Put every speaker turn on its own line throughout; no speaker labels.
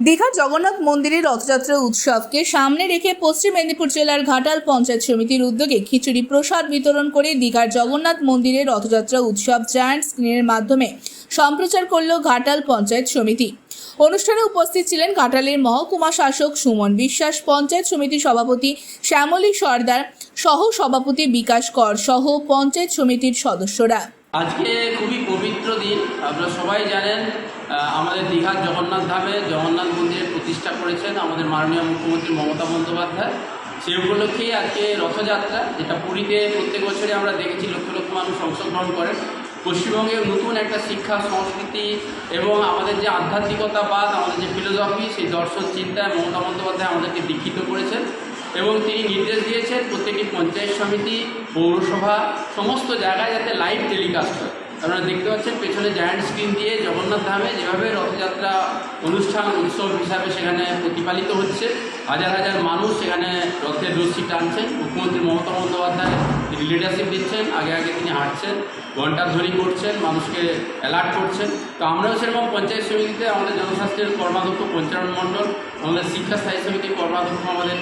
দীঘার জগন্নাথ মন্দিরের রথযাত্রা উৎসবকে সামনে রেখে পশ্চিম মেদিনীপুর জেলার ঘাটাল পঞ্চায়েত সমিতির উদ্যোগে খিচুড়ি প্রসাদ বিতরণ করে দীঘার জগন্নাথ মন্দিরের রথযাত্রা উৎসব জায়ান্ট স্ক্রিনের মাধ্যমে সম্প্রচার করল ঘাটাল পঞ্চায়েত সমিতি। অনুষ্ঠানে উপস্থিত ছিলেন ঘাটালের মহকুমা শাসক সুমন বিশ্বাস, পঞ্চায়েত সমিতির সভাপতি শ্যামলী সর্দার সহ সভাপতি বিকাশ কর সহ পঞ্চায়েত সমিতির সদস্যরা।
আজকে খুবই পবিত্র দিন। আপনারা সবাই জানেন আমাদের দীঘার জগন্নাথ ধামে জগন্নাথ মন্দিরের প্রতিষ্ঠা করেছেন আমাদের মাননীয় মুখ্যমন্ত্রী মমতা বন্দ্যোপাধ্যায়। সেই উপলক্ষেই আজকে রথযাত্রা, যেটা পুরীতে প্রত্যেক বছরই আমরা দেখেছি লক্ষ লক্ষ মানুষ অংশগ্রহণ করেন। পশ্চিমবঙ্গের নতুন একটা শিক্ষা, সংস্কৃতি এবং আমাদের যে আধ্যাত্মিকতাবাদ, আমাদের যে ফিলোসফি সেই দর্শন, চিন্তায় মমতা বন্দ্যোপাধ্যায় আমাদেরকে দীক্ষিত করেছেন এবং তিনি প্রত্যেকটি পঞ্চায়েত সমিতি পৌরসভা সমস্ত জায়গায় যাতে লাইভ টেলিকাস্ট হয়। আপনারা দেখতে পাচ্ছেন, পেছনে জায়ান্ট স্ক্রিন দিয়ে জগন্নাথ ধামে যেভাবে রথযাত্রা অনুষ্ঠান, উৎসব হিসাবে সেখানে প্রতিপালিত হচ্ছে, হাজার হাজার মানুষ সেখানে রথের রশ্মি টানছেন। মুখ্যমন্ত্রী মমতা বন্দ্যোপাধ্যায় তিনি লিডারশিপ দিচ্ছেন, আগে আগে তিনি হাঁটছেন ঘণ্টাধ্বনি করছেন, মানুষকে অ্যালার্ট করছেন। তো আমরাও সেরকম পঞ্চায়েত সমিতিতে আমাদের জনস্বাস্থ্যের কর্মাধ্যক্ষ পঞ্চানন মণ্ডল, আমাদের শিক্ষা স্থায়ী সমিতির কর্মাধ্যক্ষ আমাদের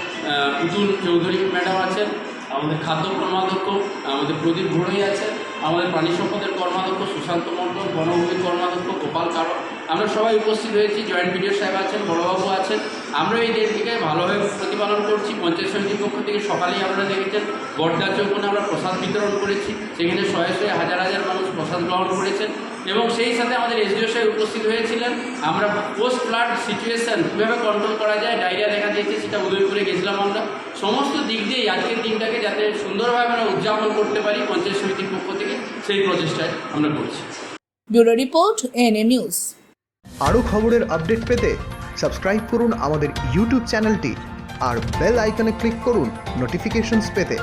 পুতুল চৌধুরী ম্যাডাম আছেন, আমাদের খাদ্য কর্মাধ্যক্ষ, আমাদের প্রদীপ ঘোড়ই আছেন। আমাদের প্রাণী সম্পদের কর্মাধ্যক্ষ সুশান্ত মণ্ডল বনভূমির কর্মাধ্যক্ষ গোপাল কারক আমরা সবাই উপস্থিত হয়েছি, জয়েন্ট বিডিও সাহেব আছেন, বড়বাবু আছেন। আমরা এই দিনটিকে ভালোভাবে প্রতিপালন করছি। পঞ্চায়েত সমিতির পক্ষ থেকে সকালেই আপনারা দেখেছেন, বটগাছ চৌকনে আমরা প্রসাদ বিতরণ করেছি, সেখানে শয়ে শয়ে হাজার হাজার মানুষ প্রসাদ গ্রহণ করেছেন এবং সেই সাথে আমাদের এসডিও সাহেব উপস্থিত হয়েছিলেন। আমরা পোস্ট ফ্লাড সিচুয়েশন কীভাবে কন্ট্রোল করা যায়, ডায়রিয়া দেখা দিয়েছে, সেটা উদয়পুরে গেছিলাম আমরা। সমস্ত দিক দিয়েই আজকের দিনটাকে যাতে সুন্দরভাবে আমরা উদযাপন করতে পারি পঞ্চায়েত সমিতির পক্ষ থেকে। সেই প্রচেষ্টায় আমরা করছি
ব্যুরো রিপোর্ট এনএ নিউজ।
আরও খবরের আপডেট পেতে সাবস্ক্রাইব করুন আমাদের ইউটিউব চ্যানেলটি আর বেল আইকনে ক্লিক করুন নোটিফিকেশনস পেতে।